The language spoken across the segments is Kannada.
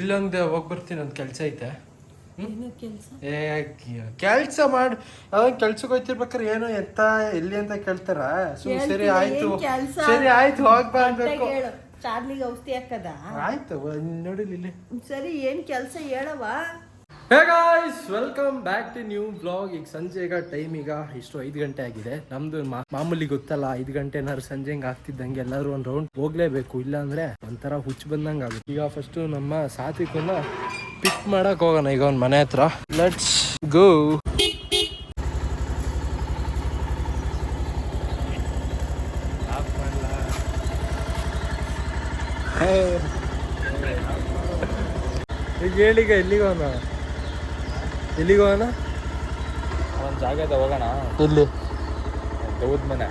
ಇಲ್ಲೊಂದು ಹೋಗಿ ಬರ್ತೀನಿ ಒಂದು ಕೆಲಸ ಐತೆ. ಏ ಕೆಲಸ ಮಾಡಿ ಅವಾಗ ಕೆಲ್ಸಕ್ಕೆ ಹೋಗ್ತಿರ್ಬೇಕಾರೆ ಏನೋ ಎಂತ ಎಲ್ಲಿ ಅಂತ ಕೇಳ್ತಾರ? ಸುಮ್ ಸರಿ ಆಯ್ತು. ಸರಿ ಆಯ್ತು ಹೋಗ್ ಬಾ ಅನ್ಬೇಕು ಚಾರ್ಲಿಗೆ ಔಷಧಿ ಹಾಕದ? ಆಯ್ತು ನೋಡಿಲ್ಲ ಇಲ್ಲಿ. ಸರಿ ಏನ್ ಕೆಲಸ ಹೇಳವ hey guys welcome back to new blog ಈಗ ಸಂಜೆ ಈಗ ಟೈಮ್ ಈಗ ಇಷ್ಟು ಐದು ಗಂಟೆ ಆಗಿದೆ. ನಮ್ದು ಮಾಮೂಲಿ ಗೊತ್ತಲ್ಲ, ಐದು ಗಂಟೆ ಏನಾದ್ರು ಸಂಜೆ ಹಿಂಗೆ ಆಗ್ತಿದ್ದಂಗೆ ಎಲ್ಲರೂ ಒಂದು ರೌಂಡ್ ಹೋಗ್ಲೇಬೇಕು. ಇಲ್ಲ ಅಂದ್ರೆ ಒಂಥರ ಹುಚ್ಚು ಬಂದಂಗೆ ಆಗುತ್ತೆ. ಈಗ ಫಸ್ಟು ನಮ್ಮ ಸಾತ್ವಿಕನ್ನ ಪಿಕ್ ಮಾಡಕ್ ಹೋಗೋಣ ಈಗ ಅವ್ನ ಮನೆ ಹತ್ರ. ಲೆಟ್ಸ್ ಗೋ ಈಗ ಹೇಳಿಗ ಎಲ್ಲಿಗೆ ಹೋಗೋಣ? ಎಲ್ಲಿಗೆ ಹೋಗೋಣ? ಒಂದು ಜಾಗದ ಹೋಗೋಣ. ಇಲ್ಲಿ ದೌದ್ ಮನೆ.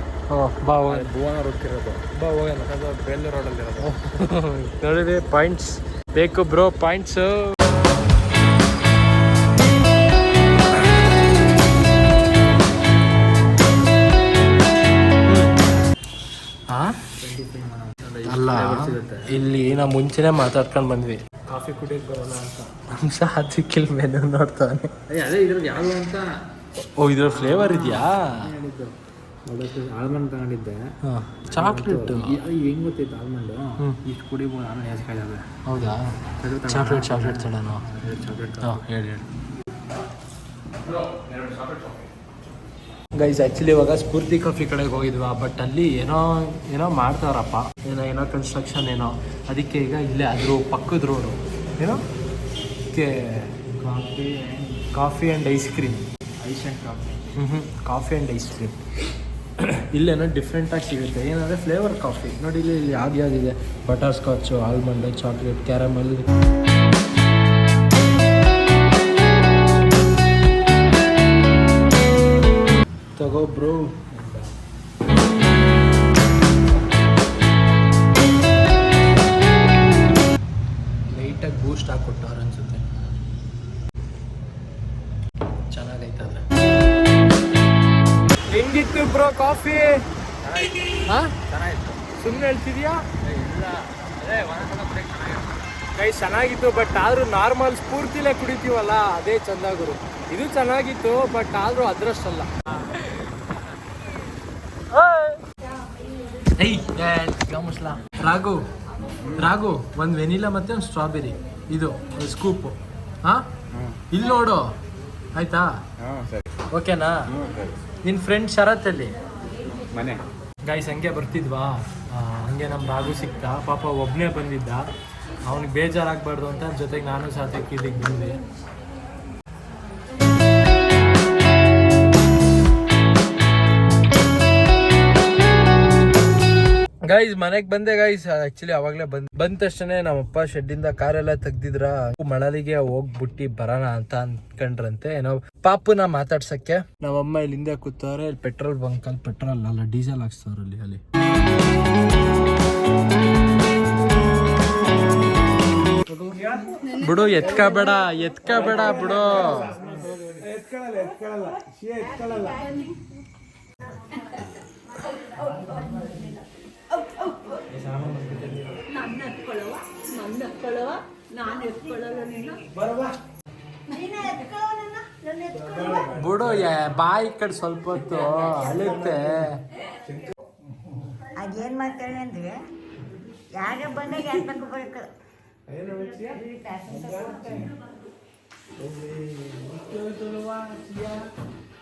ಬಾ ಭುವನ ರೊಕ್ಕಿರೋದು ಬಾ ಹೋಗೋಣ. ಅದು ಬೇಲೂರು ರೋಡಲ್ಲಿ ಇರೋದು. ನೋಡಿರಿ ಪಾಯಿಂಟ್ಸ್ ಬೇಕು ಬ್ರೋ ಪಾಯಿಂಟ್ಸ್ ಅಲ್ಲ ಇಲ್ಲಿ ನಾವು ಮುಂಚೆನೆ ಮಾತಾಡ್ಕೊಂಡು ಬಂದ್ವಿ. ಕಾಫಿ ಕುಡಿಯೋಕೆ ಬರೋಣ ಅಂತ. ಹಂಸ ಸಿಕ್ಕಿಲ್ಲ ಮೆನು ನೋಡ್ತಾನೆ ಅದೇ ಇದ್ರಲ್ಲಿ ಯಾವುದು ಅಂತ. ಓ ಇದ್ರ ಫ್ಲೇವರ್ ಇದೆಯಾ? ಹೇಳಿದ್ದು. ಅದಕ್ಕೆ ಆಲ್ಮಂಡ್ ತಗೊಂಡಿದ್ದೆ. ಚಾಕ್ಲೇಟ್ ಹೆಂಗ್ ಗೊತ್ತಿತ್ತು ಆಲ್ಮಂಡ್ ಇಷ್ಟು ಕುಡಿಬೋದು ನಾನು ಹೆಸ್ಕಾಯ್ತದೆ ಹೌದಾ? ಚಾಕ್ಲೇಟ್ ಚಾಕ್ಲೇಟ್ ತಗೊಳ್ಳೋಣ ಚಾಕ್ಲೇಟ್ ಹಾಂ ಹೇಳಿ ಹೇಳಿ. ಗೈಸ್ ಆ್ಯಕ್ಚುಲಿ ಇವಾಗ ಸ್ಫೂರ್ತಿ ಕಾಫಿ ಕಡೆಗೆ ಹೋಗಿದ್ವಾ ಬಟ್ ಅಲ್ಲಿ ಏನೋ ಏನೋ ಮಾಡ್ತಾರಪ್ಪ. ಏನೋ ಏನೋ ಕನ್ಸ್ಟ್ರಕ್ಷನ್ ಏನೋ. ಅದಕ್ಕೆ ಈಗ ಇಲ್ಲೇ ಅದ್ರ ಪಕ್ಕದ ರೋಡು ಏನೋ? K coffee coffee and ice cream ice and coffee ಹ್ಞೂ ಕಾಫಿ ಆ್ಯಂಡ್ ಐಸ್ ಕ್ರೀಮ್ ಇಲ್ಲೇನೋ ಡಿಫ್ರೆಂಟಾಗಿ ಸಿಗುತ್ತೆ. ಏನಂದರೆ ಫ್ಲೇವರ್ ಕಾಫಿ ನೋಡಿ ಇಲ್ಲಿ ಇಲ್ಲಿ ಯಾವ್ದು ಯಾವುದಿದೆ butter scotch almond chocolate caramel ಹೆಂಗಿತ್ತು ಬ್ರೋ ಕಾಫಿ. ಹಾ? ಚೆನ್ನಾಗಿತ್ತು. ಸುಮ್ಮನೆ ಹೇಳ್ತಿದ್ಯಾ? ಕೈ ಚೆನ್ನಾಗಿತ್ತು ಬಟ್ ಆದರೂ ನಾರ್ಮಲ್ ಸ್ಫೂರ್ತಿಲೇ ಕುಡಿತೀವಲ್ಲ ಅದೇ ಚಂದ ಗುರು. ಇದು ಚೆನ್ನಾಗಿತ್ತು ಬಟ್ ಆದ್ರೂ ಅದ್ರಷ್ಟಲ್ಲ ರಾಘು ರಾಘು ಒಂದು ವೆನಿಲಾ ಮತ್ತೆ ಒಂದು ಸ್ಟ್ರಾಬೆರಿ ಇದು ಸ್ಕೂಪ್ ಹಾ? ಇಲ್ಲಿ ನೋಡು. ಆಯ್ತಾ? ಹಾಂ ಸರಿ. ಓಕೆನಾ? ನಿನ್ನ ಫ್ರೆಂಡ್ ಶರತ್ ಅಲ್ಲಿ ಮನೆ. ಗಾಯ್ಸ್ ಹಂಗೆ ಬರ್ತಿದ್ವಾ? ಹಂಗೆ ನಮ್ಮ ರಾಘು ಸಿಕ್ತ. ಪಾಪ ಒಬ್ಬನೇ ಬಂದಿದ್ದ. ಅವ್ನಿಗೆ ಬೇಜಾರಾಗಬಾರ್ದು ಅಂತ ಜೊತೆಗೆ ನಾನು ಸಾತ್ವಿಕ್ ಇಲ್ಲಿಗೆ ಬಂದೆ ಗೈಸ್ ಮನೆಗೆ ಬಂದೆ ಗೈಸ್ ಆಕ್ಚುಲಿ ಅವಾಗಲೇ ಬಂದ್, ಬಂದ ತಕ್ಷಣ ನಮ್ಮಪ್ಪ ಶೆಡ್ಡಿಂದ ಕಾರೆಲ್ಲ ತೆಗ್ದಿದ್ರ? ಮಳಲಿಗೆ ಹೋಗ್ಬಿಟ್ಟಿ ಬರೋಣ ಅಂತ ಅನ್ಕೊಂಡ್ರಂತೆ. ಏನೋ ಪಾಪುನ ಮಾತಾಡ್ಸಕ್ಕೆ. ನಮ್ಮಮ್ಮ ಇಲ್ಲಿ ಹಿಂದೆ ಕೂತವ್ರೆ ಇಲ್ಲಿ ಪೆಟ್ರೋಲ್ ಬಂಕ್ ಅಲ್ಲಿ ಪೆಟ್ರೋಲ್ ಅಲ್ಲ ಡೀಸೆಲ್ ಹಾಕ್ಸ್ತಾರ ಅಲ್ಲಿ ಬಿಡು, ಎತ್ಕಬೇಡ ಎತ್ಕಬೇಡ ಬಿಡು. ನನ್ನ ಎತ್ಕೊಳ್ಳವ ನನ್ನ ಎತ್ಕೊಳ್ಳವ ನಾನು ಎತ್ಕೊಳ್ಳಲ್ಲ ನೀನು ನೀನು ಎತ್ಕೊಳ್ಳವ ನನ್ನ ನನ್ನ ಎತ್ಕೊಳ್ಳವ? ಬಿಡು ಯಾ- ಬಾಯಿ ಕಡೆ ಸ್ವಲ್ಪ ಹೊತ್ತು ಅಳುತ್ತೆ ಅದೇನು ಮಾಡ್ತಾಳೆ ಅಂದ್ರೆ ಯಾರ ಬಂದಾಗ ಯಾಕೆ ತಗೋಬೇಕು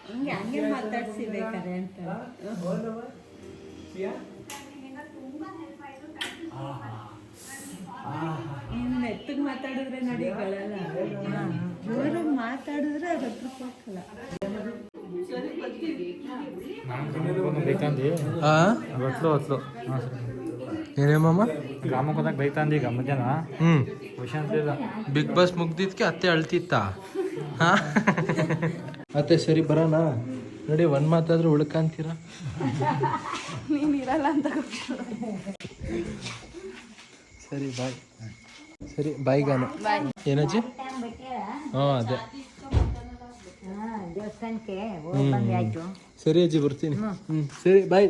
ಹಂಗೆ ಹಂಗೆ ಮಾತಾಡ್ಸಿ ಬೇಕಾರೆ ಅಂತ ಇನ್ನು ಮೆತ್ತಗೆ ಮಾತಾಡಿದ್ರೆ ನಡಿಗಳಲ್ಲ ಜೋರಾಗಿ ಮಾತಾಡಿದ್ರೆ ಅದು ಹತ್ರ ಹೋಗಲ್ಲ. ಬೈತಾಂದಿ? ಹೊತ್ಲು ಹೊತ್ಲು ಹಾಂ. ಸರಿ ಏನೇಮಮ್ಮ? ಗ್ರಾಮಕ್ಕೆ ಹೋದಾಗ ಬೈತಾಂದಿ ಈಗ ಮಧ್ಯಾಹ್ನ ಹ್ಮ್ ಖುಷಿ ಅಂತಿಲ್ಲ ಬಿಗ್ ಬಾಸ್ ಮುಗ್ದಿದ್ಕೆ ಅತ್ತೆ ಅಳ್ತಿತ್ತ? ಹಾ? ಅತ್ತೆ ಸರಿ ಬರೋಣ. ನೋಡಿ ಒಂದ್ ಮಾತಾದ್ರೂ ಉಳ್ಕಂತೀರ? ನೀನು ಇರಲ್ಲ ಅಂತ ಸರಿ ಬಾಯ್. ಸರಿ ಬಾಯ್ ಗಾನ. ಏನಜ್ಜಿ ಹಾ ಅದೇ. ಸರಿ ಅಜ್ಜಿ ಬರ್ತೀನಿ. ಹ್ಮ್. ಸರಿ ಬಾಯ್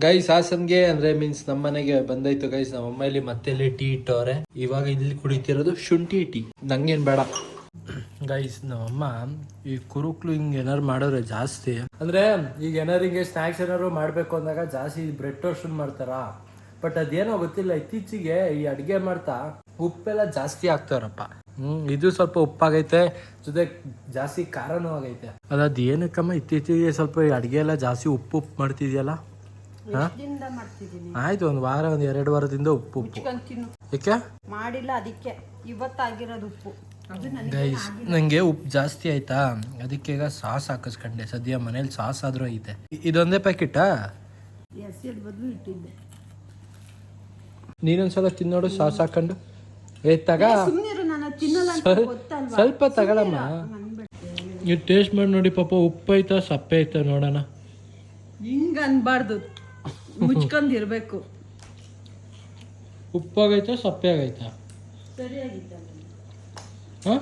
ಗೈಸ್ ಹಾಸನ್ಗೆ ಅಂದ್ರೆ ಮೀನ್ಸ್ ನಮ್ಮ ಮನೆಗೆ ಬಂದೈತು ಗೈಸ್ ನಮ್ಮ ಅಮ್ಮ ಇಲ್ಲಿ ಮತ್ತೆ ಇಲ್ಲಿ ಟೀ ಇಟ್ಟವ್ರೆ. ಇವಾಗ ಇಲ್ಲಿ ಕುಡಿತಿರೋದು ಶುಂಠಿ ಟೀ. ನಂಗೇನ್ ಬೇಡ. ಗೈಸ್ ನಮ್ಮಮ್ಮ ಈ ಕುರುಕ್ಲು ಹಿಂಗ್ ಏನಾರು ಮಾಡೋರೆ ಜಾಸ್ತಿ. ಅಂದ್ರೆ ಈಗ ಏನಾರು ಹಿಂಗೆ ಸ್ನಾಕ್ಸ್ ಏನಾರು ಮಾಡ್ಬೇಕು ಅಂದಾಗ ಜಾಸ್ತಿ ಬ್ರೆಡ್ ಟೋಸ್ಟ್ ಮಾಡ್ತಾರ? ಬಟ್ ಅದೇನೋ ಗೊತ್ತಿಲ್ಲ ಇತ್ತೀಚೆಗೆ ಈ ಅಡುಗೆ ಮಾಡ್ತಾ ಉಪ್ಪೆಲ್ಲ ಜಾಸ್ತಿ ಆಗ್ತಾರಪ್ಪ ಹ್ಮ್ ಇದು ಸ್ವಲ್ಪ ಉಪ್ಪಾಗೈತೆ ಜೊತೆ ಜಾಸ್ತಿ ಖಾರನೂ ಆಗೈತೆ. ಅದ್ ಏನಕ್ಕಮ್ಮ ಇತ್ತೀಚೆಗೆ ಸ್ವಲ್ಪ ಈ ಅಡ್ಗೆ ಎಲ್ಲ ಜಾಸ್ತಿ ಉಪ್ಪು ಉಪ್ಪು ಮಾಡ್ತಿದ್ಯಲ್ಲ? ಆಯ್ತು ಒಂದು ವಾರ ಒಂದ್ ಎರಡು ವಾರದಿಂದ ಉಪ್ಪು ಉಪ್ಪು. ಯಾಕೆ? ಮಾಡಿಲ್ಲ ಅದಕ್ಕೆ. ಇವತ್ತಾಗಿರೋದು ಉಪ್ಪು. ಗೈಸ್ ನಂಗೆ ಉಪ್ಪು ಜಾಸ್ತಿ ಆಯ್ತಾ? ಅದಕ್ಕೆ ಈಗ ಸಾಸ್ ಹಾಕಿಸ್ಕೊಂಡೆ. ಸದ್ಯ ಮನೇಲಿ ಸಾಸ್ ಆದ್ರೂ ಐತೆ. ಇದೊಂದೇ ಪ್ಯಾಕೆಟಾ ನೀನೊಂದ್ಸಲ ತಿನ್ನೋಡು ಸಾಸ್ ಹಾಕೊಂಡು ಏ ತಗ. ಸುಮ್ಮನಿರು ನಾನು ತಿನ್ನಲ್ಲ ಅಂತ ಗೊತ್ತಲ್ವಾ? ಸ್ವಲ್ಪ ತಗೊಳಮ್ಮ. ನೀವು ಟೇಸ್ಟ್ ಮಾಡಿ ನೋಡಿ ಪಾಪ ಉಪ್ಪು ಐತಾ ಸಪ್ಪೆ ಐತಾ ನೋಡೋಣ. ಹಿಂಗ ಅನ್ಬಾರ್ದು. ಮುಚ್ಕೊಂಡಿರ್ಬೇಕು. ಉಪ್ಪಾಗೈತಾ ಸಪ್ಪೆ ಆಗೈತಾ ಸರಿಯಾಗಿ ಹಾಂ?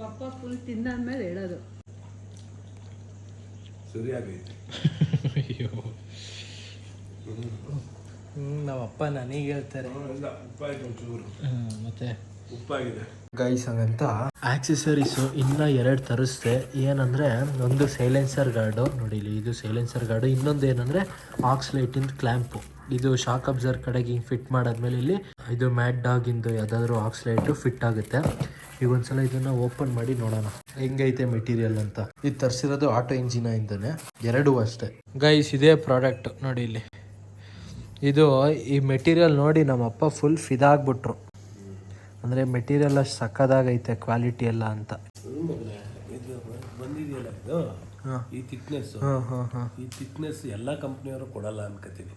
ಪಪ್ಪ ಫುಲ್ ತಿಂದಾದ್ಮೇಲೆ ಹೇಳೋದು. ಅಯ್ಯೋ. ಹ್ಮ್ ನಮ್ಮಪ್ಪ ನನಗೆ ಹೇಳ್ತಾರೆ. ಮತ್ತೆ? ಉಪ್ಪಾಗಿದೆ. ಗೈಸ್ ಹಂಗಂತ ಆಕ್ಸೆಸರೀಸ್ ಇನ್ನ ಎರಡು ತರಿಸ್ದೆ. ಏನಂದ್ರೆ ಒಂದು ಸೈಲೆನ್ಸರ್ ಗಾರ್ಡು ನೋಡಿ ಇಲ್ಲಿ ಇದು ಸೈಲೆನ್ಸರ್ ಗಾರ್ಡು ಇನ್ನೊಂದು ಏನಂದ್ರೆ ಆಕ್ಸ್ ಇನ್ ಕ್ಲ್ಯಾಂಪು ಇದು ಶಾಕ್ ಅಬ್ಸರ್ ಕಡೆಗೆ ಹಿಂಗೆ ಫಿಟ್ ಮಾಡಾದ್ಮೇಲೆ ಇಲ್ಲಿ ಇದು ಮ್ಯಾಟ್ ಡಾಗಿಂದು ಯಾವ್ದಾದ್ರು ಆಕ್ಸ್ಲೈಟು ಫಿಟ್ ಆಗುತ್ತೆ. ಈಗ ಒಂದ್ಸಲ ಇದನ್ನ ಓಪನ್ ಮಾಡಿ ನೋಡೋಣ. ಹೆಂಗೈತೆ ಮೆಟೀರಿಯಲ್ ಅಂತ. ಇದು ತರಿಸಿರೋದು ಆಟೋ ಇಂಜಿನ ಇಂದಾನೆ. ಎರಡೂ ಅಷ್ಟೇ. ಗೈಸ್ ಇದೇ ಪ್ರಾಡಕ್ಟ್ ನೋಡಿ ಇಲ್ಲಿ. ಇದು ಈ ಮೆಟೀರಿಯಲ್ ನೋಡಿ ನಮ್ಮಪ್ಪ ಫುಲ್ ಫಿದಾಗ್ಬಿಟ್ರು ಅಂದರೆ ಮೆಟೀರಿಯಲ್ ಅಷ್ಟು ಸಕ್ಕದಾಗೈತೆ ಕ್ವಾಲಿಟಿ ಎಲ್ಲ ಅಂತ. ಈ ಥಿಕ್ನೆಸ್ ಹಾಂ ಹಾಂ ಹಾಂ. ಈ ಥಿಕ್ನೆಸ್ ಎಲ್ಲ ಕಂಪ್ನಿಯವರು ಕೊಡಲ್ಲ ಅನ್ಕೋತೀನಿ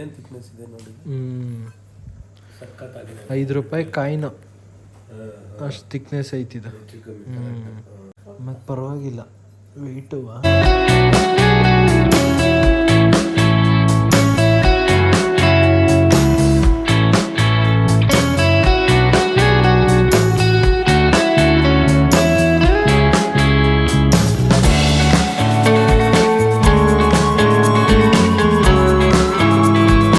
ಏನು ಥಿಕ್ನೆಸ್ ಇದೆ ನೋಡಿ? ಸಕ್ಕತ್ತಾಗಿದೆ. ಐದು ರೂಪಾಯಿ ಕಾಯಿನ. ಅಷ್ಟು ಥಿಕ್ನೆಸ್ ಐತಿದು ಮತ್ತು ಪರವಾಗಿಲ್ಲ. ವೆಯ್ಟುವ